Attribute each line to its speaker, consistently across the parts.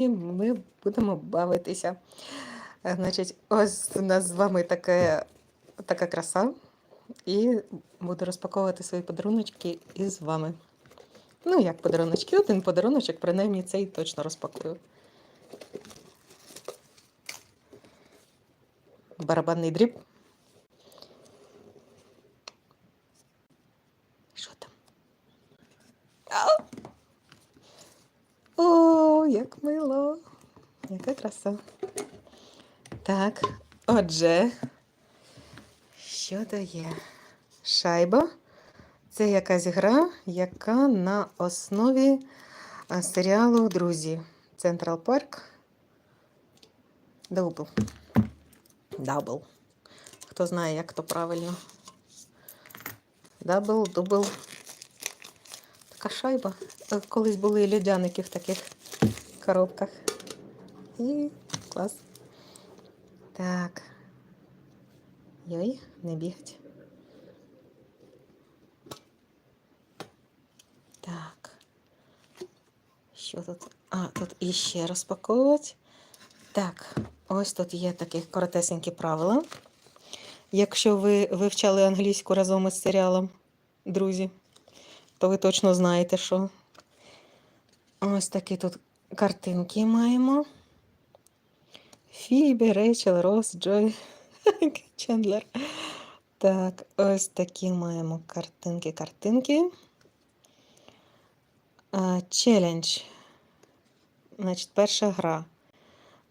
Speaker 1: І ми будемо бавитися. Е, Значить, ось у нас з вами таке, така краса. І буду розпаковувати свої подаруночки із вами. Ну, як подаруночки, один подаруночок, принаймні цей точно розпакую. Барабанний дріб. Що там? Ау! О, як мило! Яка краса. Так, отже, що дає? Шайба. Це якась гра, яка на основі серіалу Друзі. Централ Парк. Дабл. Дабл. Хто знає, як то правильно. Дабл, дубл. Така шайба. Колись були льодяники в таких коробках. І клас. Так. Йой, не бігать. Так. Що тут? А, тут іще розпаковувати. Так, ось тут є такі коротесенькі правила. Якщо ви вивчали англійську разом із серіалом, друзі, то ви точно знаєте, що ось такі тут картинки маємо. Фібі, Рейчел, Рос, Джой, Чендлер. Так, ось такі маємо картинки, картинки. Челендж. Значить, перша гра.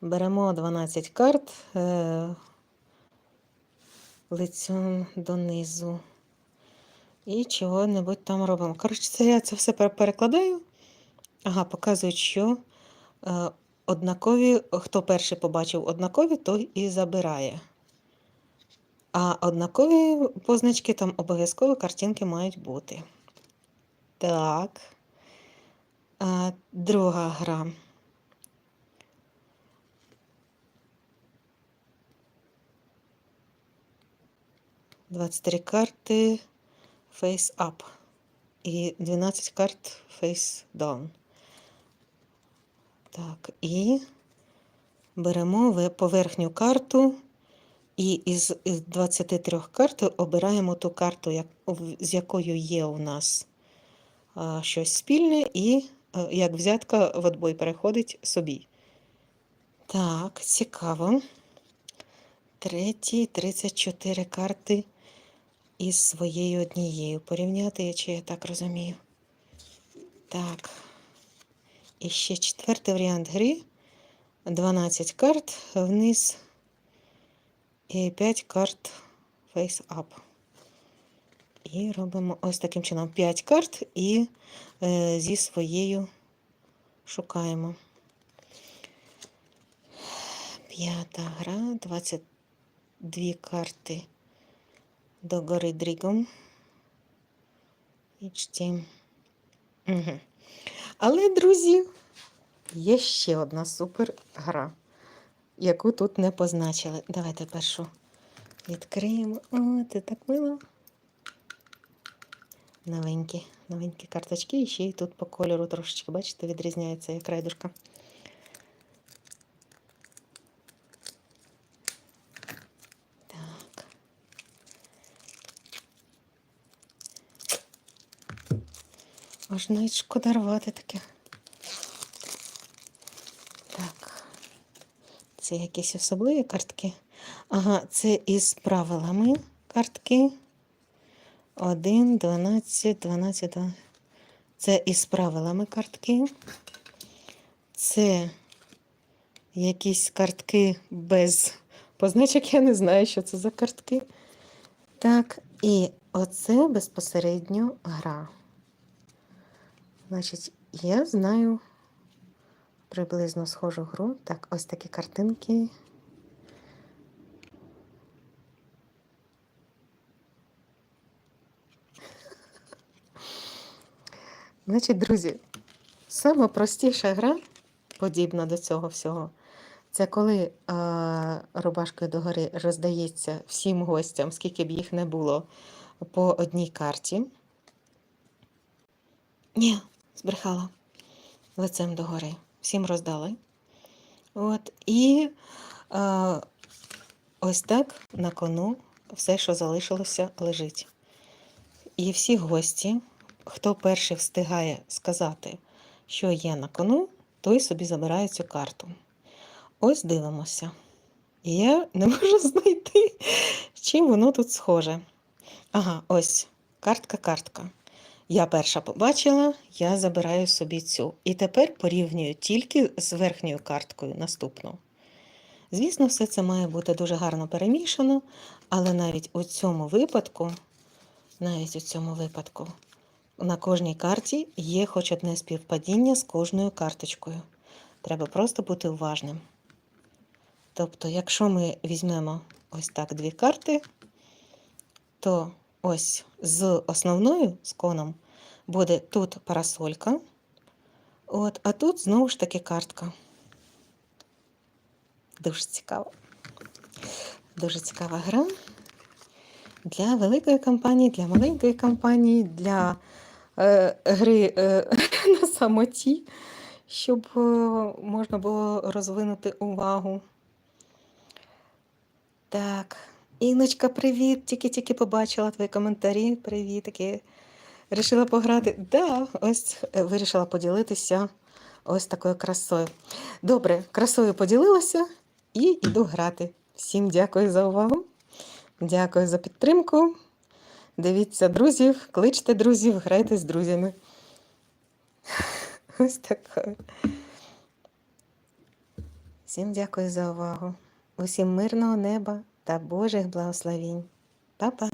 Speaker 1: Беремо 12 карт е, лицем донизу. І чого-небудь там робимо. Коротше, це я це все перекладаю. Ага, показують, що однакові, хто перший побачив однакові, той і забирає. А однакові позначки там обов'язково картинки мають бути. Так. Друга гра. Двадцять три карти face up і 12 карт face down. Так, і беремо поверхню карту, і із, із 23 карт обираємо ту карту, з якою є у нас щось спільне, і е, як взятка в отбой переходить собі. Так, цікаво. Треті 34 карти із своєю однією. Порівняти, чи я так розумію. Так. І ще четвертий варіант гри. 12 карт вниз і 5 карт face up. І робимо ось таким чином 5 карт і е, зі своєю шукаємо. П'ята гра, 22 карти до гори дрігом. Each Угу. Але, друзі, є ще одна супер гра, яку тут не позначили. Давайте першу відкриємо. О, це так мило. Новенькі, новенькі карточки, і ще й тут по кольору трошечки, бачите, відрізняється як райдушка. Аж навіть шкода рвати таке. Так. Це якісь особливі картки. Ага, це із правилами картки. 1, 12, 12, 12. Це із правилами картки. Це якісь картки без позначок. Я не знаю, що це за картки. Так, і оце безпосередньо гра. Значить, я знаю приблизно схожу гру. Так, ось такі картинки. Значить, друзі, сама простіша гра, подібна до цього всього, це коли а, рубашкою догори роздається всім гостям, скільки б їх не було, по одній карті. Ні, збрехала лицем догори. Всім роздали. От, і а, ось так на кону все, що залишилося, лежить. І всі гості, хто перший встигає сказати, що є на кону, той собі забирає цю карту. Ось дивимося. І я не можу знайти, чим воно тут схоже. Ага, ось картка-картка. Я перша побачила, я забираю собі цю. І тепер порівнюю тільки з верхньою карткою наступну. Звісно, все це має бути дуже гарно перемішано, але навіть у цьому випадку, навіть у цьому випадку, на кожній карті є хоч одне співпадіння з кожною карточкою. Треба просто бути уважним. Тобто, якщо ми візьмемо ось так дві карти, то ось з основною з коном буде тут парасолька, от, а тут знову ж таки картка. Дуже цікаво. Дуже цікава гра. Для великої компанії, для маленької компанії, для е, гри е, на самоті, щоб е, можна було розвинути увагу. Так, Іночка, привіт! Тільки-тільки побачила твої коментарі. Привітики. Рішила пограти. Да, ось е, вирішила поділитися ось такою красою. Добре, красою поділилася і йду грати. Всім дякую за увагу. Дякую за підтримку. Дивіться друзів, кличте друзів, грайте з друзями. Ось так. Всім дякую за увагу. Усім мирного неба та Божих благословінь. Па-па!